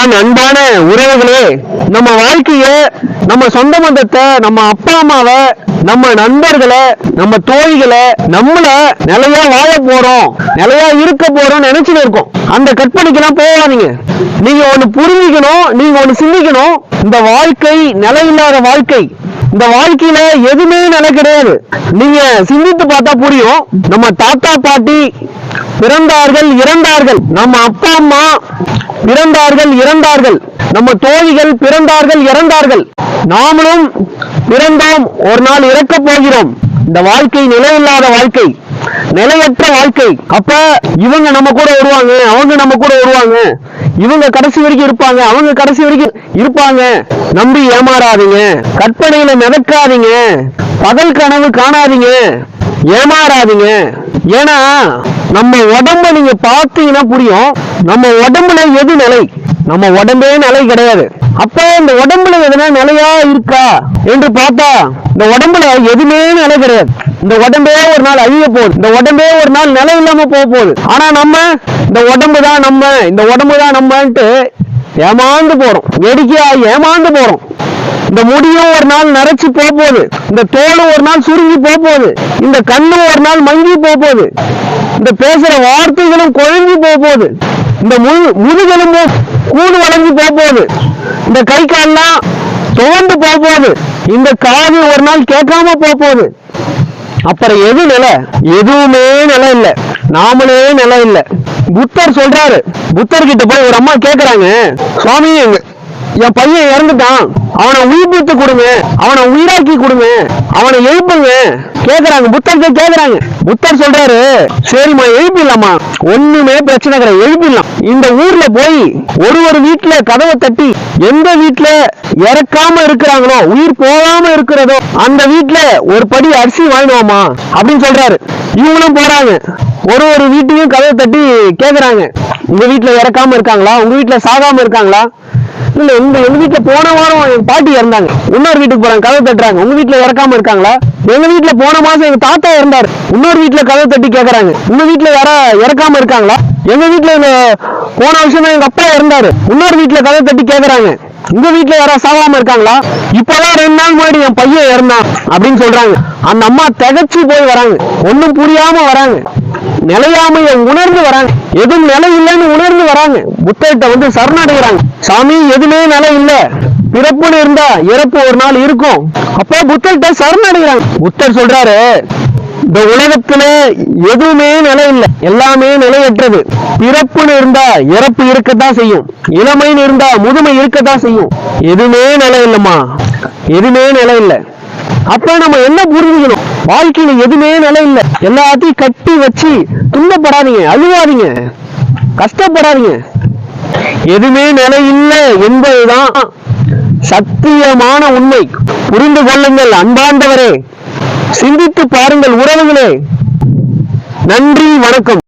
என் அன்பான உறவுகளே நம்ம வாழ்க்கைய நம்ம சொந்த பந்தத்தை நம்ம அப்பா அம்மாவை நம்ம நண்பர்களை நம்ம தோழிகளை நம்மள நிலையா வாழ போறோம் நிலையா இருக்க போறோம் நினைச்சுட்டு இருக்கோம். அந்த கற்பனைக்கெல்லாம் போகாதீங்க. நீங்க ஒண்ணு புரிஞ்சுக்கணும் நீங்க ஒண்ணு சிந்திக்கணும். இந்த வாழ்க்கை நிலையில்லாத வாழ்க்கை. இந்த வாழ்க்கையில எதுவுமே நிலை கிடையாது. நீங்க சிந்தித்து பார்த்தா புரியும். நம்ம தாத்தா பாட்டி பிறந்தார்கள் இறந்தார்கள். நம்ம அப்பா அம்மா பிறந்தார்கள் இறந்தார்கள். நம்ம தோழிகள் பிறந்தார்கள் இறந்தார்கள். நாமளும் பிறந்தோம் ஒரு நாள் இறக்க போகிறோம். இந்த வாழ்க்கை நிலையில்லாத வாழ்க்கை. நிலையற்ற வாழ்க்கை. அப்ப இவங்க நம்ம கூட வருவாங்க அவங்க நம்ம கூட வருவாங்க. இவங்க கடைசி வரைக்கும் இருப்பாங்க அவங்க கடைசி வரைக்கும் இருப்பாங்க. நம்பி ஏமாறாதீங்க. கற்பனையில மிதக்காதீங்க. பகல் கனவு காணாதீங்க. ஏமாறாதீங்க. ஏன்னா நம்ம உடம்ப நீங்க பார்த்தீங்கன்னா புரியும். நம்ம உடம்புல எது நிலை? நம்ம உடம்பே நிலை கிடையாது. அப்ப இந்த உடம்புல எதுனா நிலையா இருக்கா என்று பார்த்தா இந்த உடம்புல எதுவுமே நிலை கிடையாது. இந்த உடம்பே ஒரு நாள் அழிய போகுது. இந்த உடம்பே ஒரு நாள் நிலை இல்லாம போக போகுது. ஆனா நம்ம இந்த உடம்பு தான் நம்ம இந்த உடம்பு தான் நம்மன்ட்டு ஏமாந்து போறோம். வேடிக்கையா ஏமாந்து போறோம். இந்த முடியும் ஒரு நாள் நரைச்சு போக போகுது. இந்த தோலும் ஒரு நாள் சுருங்கி போக போகுது. இந்த கண்ணு ஒரு நாள் மங்கி போக போகுது. இந்த பேசுற வார்த்தைகளும் குழஞ்சு போக போகுது இந்த முழு முதுகெலும்பும் கூடு வளைஞ்சு போக போகுது இந்த கை கால்லாம் துவண்டு போக போகுது இந்த காது ஒரு நாள் கேட்காம போக போகுது அப்புறம் எது நிலை? எதுவுமே நிலை இல்லை. நாமளே நிலை இல்லை. புத்தர் சொல்றாரு. புத்தர் கிட்ட போய் ஒரு அம்மா கேக்குறாங்க. சுவாமி என் பையன் இறந்துட்டான். அவனை உயிர்ப்பித்து கொடுங்க. அவனை உயிராக்கி கொடுங்க. அவனை எழுப்புங்க. கேக்குறாங்க. புத்தர்கிட்ட கேக்குறாங்க. புத்தர் சொல்றாரு சரிம்மா எழுப்பிடலாமா ஒண்ணுமே பிரச்சனை கிடையாது. எழுப்பிடலாம். இந்த ஊர்ல போய் ஒரு ஒரு வீட்டுல கதவை தட்டி எந்த வீட்டுல இறக்காம இருக்கிறாங்களோ உயிர் போகாம இருக்கிறதோ அந்த வீட்டுல ஒரு படி அரிசி வாங்கினோமா அப்படின்னு சொல்றாரு. இவங்களும் போறாங்க. ஒரு ஒரு வீட்டையும் கதவை தட்டி கேக்குறாங்க. உங்க வீட்டுல இறக்காம இருக்காங்களா? உங்க வீட்டுல சாகாம இருக்காங்களா? இல்ல எங்க எங்க வீட்டுல போன வாரம் எங்க பாட்டி இறந்தாங்க. இன்னொரு வீட்டுக்கு போறாங்க கதவை தட்டுறாங்க. உங்க வீட்டுல இறக்காம இருக்காங்களா? எங்க வீட்டுல போன மாசம் எங்க தாத்தா இறந்தாரு. இன்னொரு வீட்டுல கதவை தட்டி கேக்குறாங்க. உங்க வீட்டுல யாரா இறக்காம இருக்காங்களா? எங்க வீட்டுல இந்த போன வருஷம் எங்கள் எங்க அப்பா இறந்தாரு. இன்னொரு வீட்டுல கதவை தட்டி கேக்குறாங்க. உங்க வீட்டுல யாரா சாகாம இருக்காங்களா? இப்பதான் ரெண்டு நாள் முன்னாடி என் பையன் இறந்தான் அப்படின்னு சொல்றாங்க. அந்த அம்மா திகச்சு போய் வராங்க. ஒண்ணும் புரியாம வராங்க. நிலையாமைய உணர்ந்து வராங்க. எதுவும் நிலை இல்லைன்னு உணர்ந்து வராங்க. புத்தகத்தை வந்து சரணடைகிறாங்க. சாமி எதுவுமே நிலை இல்லை. பிறப்புன்னு இருந்தா இறப்பு ஒரு நாள் இருக்கும். அப்போ புத்தர்கிட்ட சரணடைகிறாங்க. புத்தர் சொல்றாரு இந்த உலகத்துல எதுவுமே நிலை இல்லை. எல்லாமே நிலையற்றது. பிறப்புன்னு இருந்தா இறப்பு இருக்கத்தான் செய்யும். இளமைன்னு இருந்தா முதுமை இருக்கத்தான் செய்யும். எதுவுமே நிலை இல்லைம்மா. எதுவுமே நிலை இல்லை. அப்ப நம்ம என்ன புரிஞ்சுக்கணும்? வாழ்க்கையில எதுவுமே நிலை இல்லை. எல்லாத்தையும் கட்டி வச்சு துன்பப்படாதீங்க அழுவாதீங்க. கஷ்டப்படாதீங்க. எதுவுமே நிலை இல்லை என்பதுதான் சத்தியமான உண்மை. புரிந்து கொள்ளுங்கள் அன்பாண்டவரே சிந்தித்து பாருங்கள் உறவுகளே. நன்றி வணக்கம்.